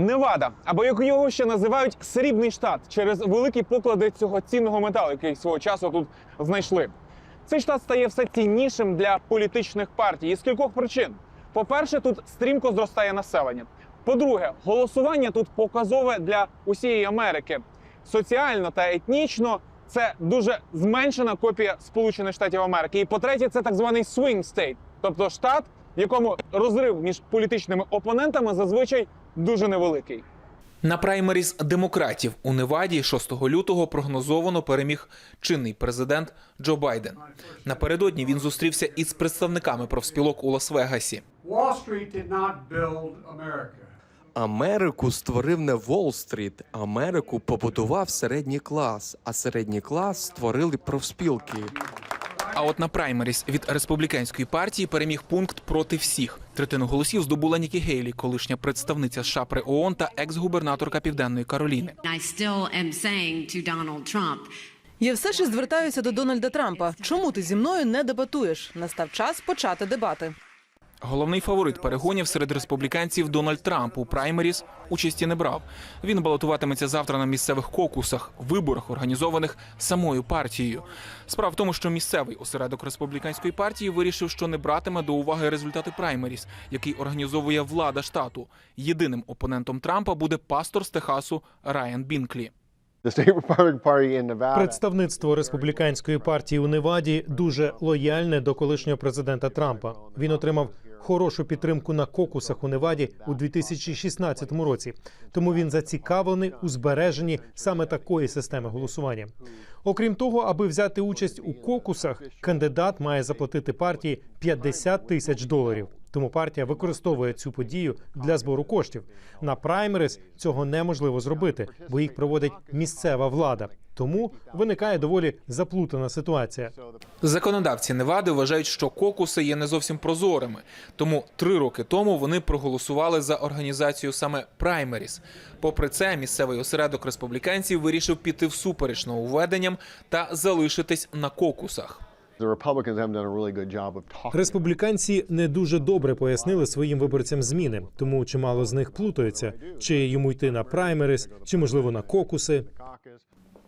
Невада, або як його ще називають срібний штат, через великі поклади цього цінного металу, який свого часу тут знайшли. Цей штат стає все ціннішим для політичних партій із кількох причин. По-перше, тут стрімко зростає населення. По-друге, голосування тут показове для усієї Америки. Соціально та етнічно це дуже зменшена копія Сполучених Штатів Америки. І по-третє, це так званий swing state, тобто штат, в якому розрив між політичними опонентами зазвичай дуже невеликий. На праймеріз демократів у Неваді 6 лютого прогнозовано переміг чинний президент Джо Байден. Напередодні він зустрівся із представниками профспілок у Лас-Вегасі. Америку створив не Уолл-стріт. Америку побудував середній клас, а середній клас створили профспілки. А от на праймеріс від республіканської партії переміг пункт проти всіх. Третину голосів здобула Нікі Гейлі, колишня представниця США при ООН та екс-губернаторка Південної Кароліни. Я все ще звертаюся до Дональда Трампа. Чому ти зі мною не дебатуєш? Настав час почати дебати. Головний фаворит перегонів серед республіканців Дональд Трамп у праймеріс участі не брав. Він балотуватиметься завтра на місцевих кокусах, виборах, організованих самою партією. Справа в тому, що місцевий осередок республіканської партії вирішив, що не братиме до уваги результати праймеріс, який організовує влада штату. Єдиним опонентом Трампа буде пастор з Техасу Райан Бінклі. Представництво республіканської партії у Неваді дуже лояльне до колишнього президента Трампа. Він отримав хорошу підтримку на кокусах у Неваді у 2016 році. Тому він зацікавлений у збереженні саме такої системи голосування. Окрім того, аби взяти участь у кокусах, кандидат має заплатити партії 50 тисяч доларів. Тому партія використовує цю подію для збору коштів. На праймерис цього неможливо зробити, бо їх проводить місцева влада. Тому виникає доволі заплутана ситуація. Законодавці Невади вважають, що кокуси є не зовсім прозорими. Тому три роки тому вони проголосували за організацію саме праймеріс. Попри це, місцевий осередок республіканців вирішив піти всупереч нововведенням та залишитись на кокусах. Республіканці не дуже добре пояснили своїм виборцям зміни, тому чимало з них плутаються, чи йому йти на праймерис, чи можливо на кокуси.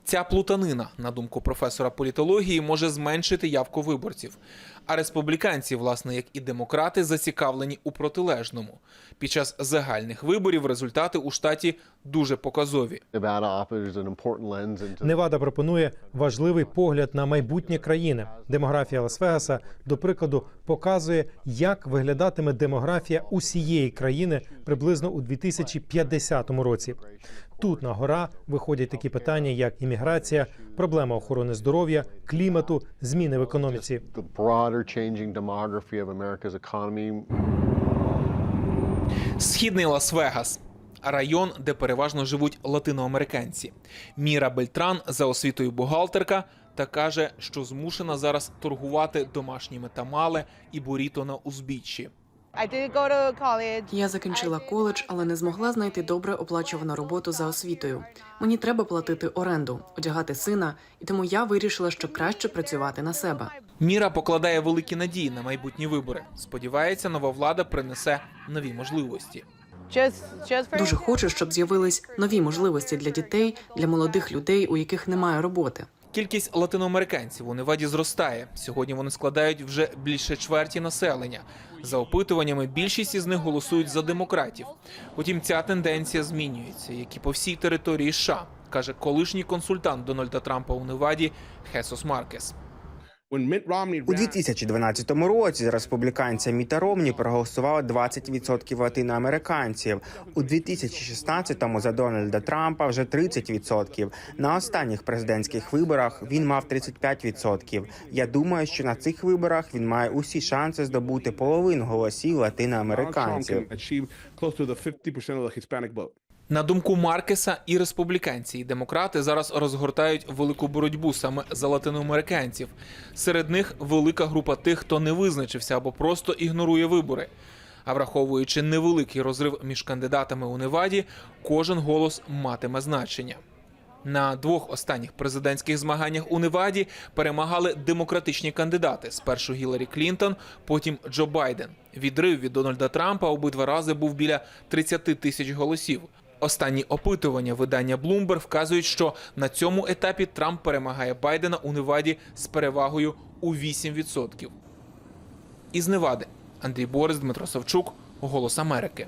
Ця плутанина, на думку професора політології, може зменшити явку виборців. А республіканці, власне, як і демократи, зацікавлені у протилежному. Під час загальних виборів результати у штаті дуже показові. Невада пропонує важливий погляд на майбутнє країни. Демографія Лас-Вегаса, до прикладу, показує, як виглядатиме демографія усієї країни приблизно у 2050 році. Тут на гора виходять такі питання, як імміграція, проблема охорони здоров'я, клімату, зміни в економіці. Східний Лас-Вегас. Район, де переважно живуть латиноамериканці. Міра Бельтран за освітою бухгалтерка та каже, що змушена зараз торгувати домашніми тамали і буріто на узбіччі. I did go to college. Я закінчила коледж, але не змогла знайти добре оплачувану роботу за освітою. Мені треба платити оренду, одягати сина, і тому я вирішила, що краще працювати на себе. Міра покладає великі надії на майбутні вибори. Сподівається, нова влада принесе нові можливості. Дуже хочу, щоб з'явились нові можливості для дітей, для молодих людей, у яких немає роботи. Кількість латиноамериканців у Неваді зростає. Сьогодні вони складають вже більше чверті населення. За опитуваннями, більшість із них голосують за демократів. Утім, ця тенденція змінюється, як і по всій території США, каже колишній консультант Дональда Трампа у Неваді Хесос Маркес. У 2012 році республіканця Міта Ромні проголосувало 20% латиноамериканців. У 2016-му за Дональда Трампа вже 30%. На останніх президентських виборах він мав 35%. Я думаю, що на цих виборах він має усі шанси здобути половину голосів латиноамериканців. На думку Маркеса, і республіканці, і демократи зараз розгортають велику боротьбу саме за латиноамериканців. Серед них велика група тих, хто не визначився або просто ігнорує вибори. А враховуючи невеликий розрив між кандидатами у Неваді, кожен голос матиме значення. На двох останніх президентських змаганнях у Неваді перемагали демократичні кандидати: спершу Гіларі Клінтон, потім Джо Байден. Відрив від Дональда Трампа обидва рази був біля 30 тисяч голосів. Останні опитування видання Bloomberg вказують, що на цьому етапі Трамп перемагає Байдена у Неваді з перевагою у 8%. Із Невади Андрій Борис, Дмитро Савчук, Голос Америки.